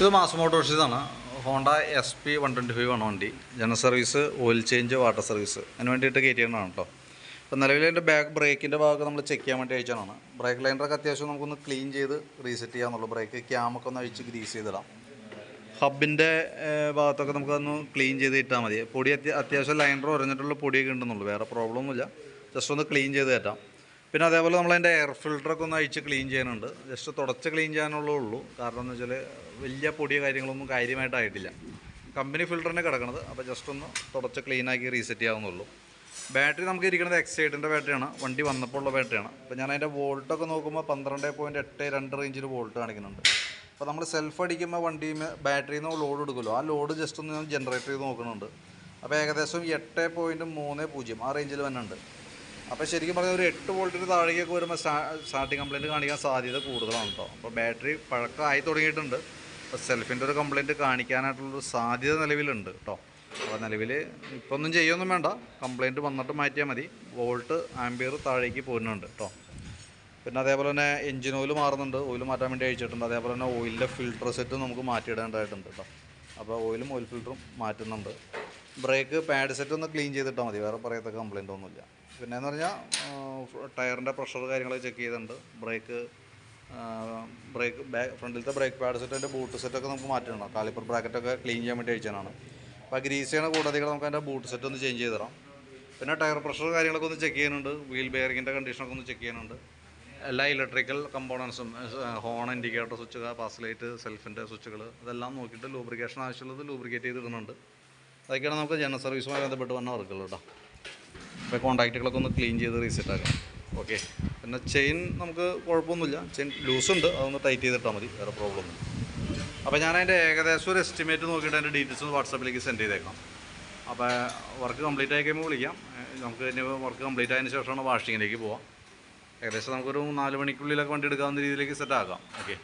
ഇത് motor മോട്ടോഴ്സിതാണ് Honda S P one twenty five ആണ് വണ്ടി. General service oil change water service അതിന് വേണ്ടിയിട്ട് കയറ്റിയതാണ് കേട്ടോ. അപ്പോൾ നിലവിൽ എന്റെ ബാക്ക് ബ്രേക്കിന്റെ ഭാഗമൊക്കെ നമ്മൾ ചെക്ക് ചെയ്യാൻ വേണ്ടി അയച്ചതാണ്. ബ്രേക്ക് ലൈനറൊക്കെ അത്യാവശ്യം നമുക്കൊന്ന് ക്ലീൻ ചെയ്ത് റീസെറ്റ് ചെയ്യാമെന്നുള്ളൂ ബ്രേക്ക് ക്യാമൊക്കെ ഒന്ന് അഴിച്ച് ഗ്രീസ് ചെയ്തിടാം. ഹബിന്റെ ഭാഗത്തൊക്കെ നമുക്കൊന്ന് ക്ലീൻ ചെയ്ത് ഇട്ടാൽ മതി. പൊടി അത്യാവശ്യം ലൈനർ ഉറഞ്ഞിട്ടുള്ള പൊടിയൊക്കെ ഉണ്ടെന്നുള്ളൂ. വേറെ പ്രോബ്ലം ഒന്നുമില്ല. ജസ്റ്റ് ഒന്ന് ക്ലീൻ ചെയ്ത് കയറ്റാം. പിന്നെ അതേപോലെ നമ്മൾ അതിന്റെ എയർ ഫിൽട്ടറൊക്കെ ഒന്ന് അഴിച്ച് ക്ലീൻ ചെയ്യാനുണ്ട്. ജസ്റ്റ് തുടച്ച് ക്ലീൻ ചെയ്യാനുള്ളേ ഉള്ളൂ. കാരണം എന്ന് വെച്ചാൽ വലിയ പൊടിയ കാര്യങ്ങളൊന്നും കാര്യമായിട്ടായിട്ടില്ല കമ്പനി ഫിൽറ്ററിനെ കിടക്കണത്. അപ്പോൾ ജസ്റ്റ് ഒന്ന് തുടച്ച് ക്ലീനാക്കി റീസെറ്റ് ചെയ്യാവുന്നുള്ളൂ. ബാറ്ററി നമുക്ക് ഇരിക്കുന്നത് എക്സൈഡിന്റെ ബാറ്ററിയാണ് വണ്ടി വന്നപ്പോൾ ഉള്ള ബാറ്ററിയാണ് അപ്പോൾ ഞാൻ അതിന്റെ വോൾട്ടൊക്കെ നോക്കുമ്പോൾ പന്ത്രണ്ട് പോയിന്റ് എട്ട് രണ്ട് റേഞ്ചിൽ വോൾട്ട് കാണിക്കുന്നുണ്ട്. അപ്പോൾ നമ്മൾ സെൽഫ് അടിക്കുമ്പോൾ വണ്ടിയിൽ ബാറ്ററിയിൽ നിന്ന് ലോഡ് എടുക്കുമല്ലോ. ആ ലോഡ് ജസ്റ്റ് ഒന്ന് ഞാൻ ജനറേറ്റ് ചെയ്ത് നോക്കുന്നുണ്ട്. അപ്പോൾ ഏകദേശം എട്ട് പോയിന്റ് മൂന്ന് പൂജ്യം ആ റേഞ്ചിൽ വന്നുണ്ട് അപ്പോൾ ശരിക്കും പറഞ്ഞാൽ ഒരു എട്ട് വോൾട്ടിന് താഴേക്കൊക്കെ വരുമ്പോൾ സ്റ്റാർട്ടിങ് കംപ്ലയിന്റ് കാണിക്കാൻ സാധ്യത കൂടുതലാണ് കേട്ടോ അപ്പോൾ ബാറ്ററി പഴക്കമായി തുടങ്ങിയിട്ടുണ്ട്. അപ്പോൾ സെൽഫിന്റെ ഒരു കംപ്ലയിന്റ് കാണിക്കാനായിട്ടുള്ളൊരു സാധ്യത നിലവിലുണ്ട് കേട്ടോ അപ്പോൾ നിലവിൽ ഇപ്പോൾ ഒന്നും ചെയ്യൊന്നും വേണ്ട. കംപ്ലയിന്റ് വന്നിട്ട് മാറ്റിയാൽ മതി. വോൾട്ട് ആംബിയർ താഴേക്ക് പോകുന്നുണ്ട് കേട്ടോ പിന്നെ അതേപോലെ തന്നെ എഞ്ചിൻ ഓയിൽ മാറുന്നുണ്ട്. ഓയിൽ മാറ്റാൻ വേണ്ടി അയച്ചിട്ടുണ്ട് അതേപോലെ തന്നെ ഓയിലിന്റെ ഫിൽട്ടർ സെറ്റ് നമുക്ക് മാറ്റിയിടേണ്ടതായിട്ടുണ്ട് കേട്ടോ അപ്പോൾ ഓയിലും ഓയിൽ ഫിൽറ്ററും മാറ്റുന്നുണ്ട്. ബ്രേക്ക് പാഡ് സെറ്റ് ഒന്ന് ക്ലീൻ ചെയ്തിട്ടാൽ മതി. വേറെ പറയത്തക്ക കംപ്ലയിന്റ് ഒന്നുമില്ല. പിന്നെ എന്ന് പറഞ്ഞാൽ ടയറിന്റെ പ്രഷർ കാര്യങ്ങളൊക്കെ ചെക്ക് ചെയ്തിട്ടുണ്ട്. ബ്രേക്ക് ബ്രേക്ക് ബാക്ക് ഫ്രണ്ടിലത്തെ ബ്രേക്ക് പാഡ് സെറ്റ് അതിന്റെ ബൂട്ട് സെറ്റൊക്കെ നമുക്ക് മാറ്റണം കാലിപ്പർ ബ്രാക്കറ്റൊക്കെ ക്ലീൻ ചെയ്യാൻ വേണ്ടി അയച്ചതാണ് അപ്പോൾ ഗ്രീസ് ചെയ്യണ കൂടാതെ നമുക്ക് അതിന്റെ ബൂട്ട് സെറ്റ് ഒന്ന് ചേഞ്ച് ചെയ്ത് തരാം. പിന്നെ ടയർ പ്രഷർ കാര്യങ്ങളൊക്കെ ഒന്ന് ചെക്ക് ചെയ്യാനുണ്ട് വീൽ ബെയറിങ്ങിന്റെ കണ്ടീഷനൊക്കെ ഒന്ന് ചെക്ക് ചെയ്യാനുണ്ട് എല്ലാ electrical കമ്പോണൻസും horn indicator switch pass light സെൽഫിന്റെ സ്വിച്ചുകൾ ഇതെല്ലാം നോക്കിയിട്ട് ലൂബ്രിക്കേഷൻ ആവശ്യമുള്ളത് ലൂബ്രിക്കേറ്റ് ചെയ്തിടുന്നുണ്ട് അതൊക്കെയാണ് നമുക്ക് ജനറൽ സർവീസുമായി ബന്ധപ്പെട്ട് വന്ന വർക്കുകൾ കേട്ടോ അപ്പോൾ കോൺടാക്റ്റുകളൊക്കെ ഒന്ന് ക്ലീൻ ചെയ്ത് റീസെറ്റ് ആക്കാം. ഓക്കെ പിന്നെ ചെയിൻ നമുക്ക് കുഴപ്പമൊന്നുമില്ല. ചെയിൻ ലൂസ് ഉണ്ട്. അതൊന്ന് ടൈറ്റ് ചെയ്തിട്ടാൽ മതി. വേറെ പ്രോബ്ലം ഒന്നും അപ്പോൾ ഞാൻ അതിന്റെ ഏകദേശം ഒരു എസ്റ്റിമേറ്റ് നോക്കിയിട്ട് അതിന്റെ ഡീറ്റെയിൽസ് ഒന്ന് വാട്സാപ്പിലേക്ക് സെൻഡ് ചെയ്തേക്കാം. അപ്പോൾ വർക്ക് കംപ്ലീറ്റ് ആയി കഴിയുമ്പോൾ വിളിക്കാം. നമുക്ക് ഇനി വർക്ക് കംപ്ലീറ്റ് ആയതിനു ശേഷമാണ് വാഷിങ്ങിലേക്ക് പോവാം. ഏകദേശം നമുക്കൊരു നാല് മണിക്കുള്ളിലൊക്കെ വണ്ടി എടുക്കാവുന്ന രീതിയിലേക്ക് സെറ്റ് ആക്കാം. ഓക്കെ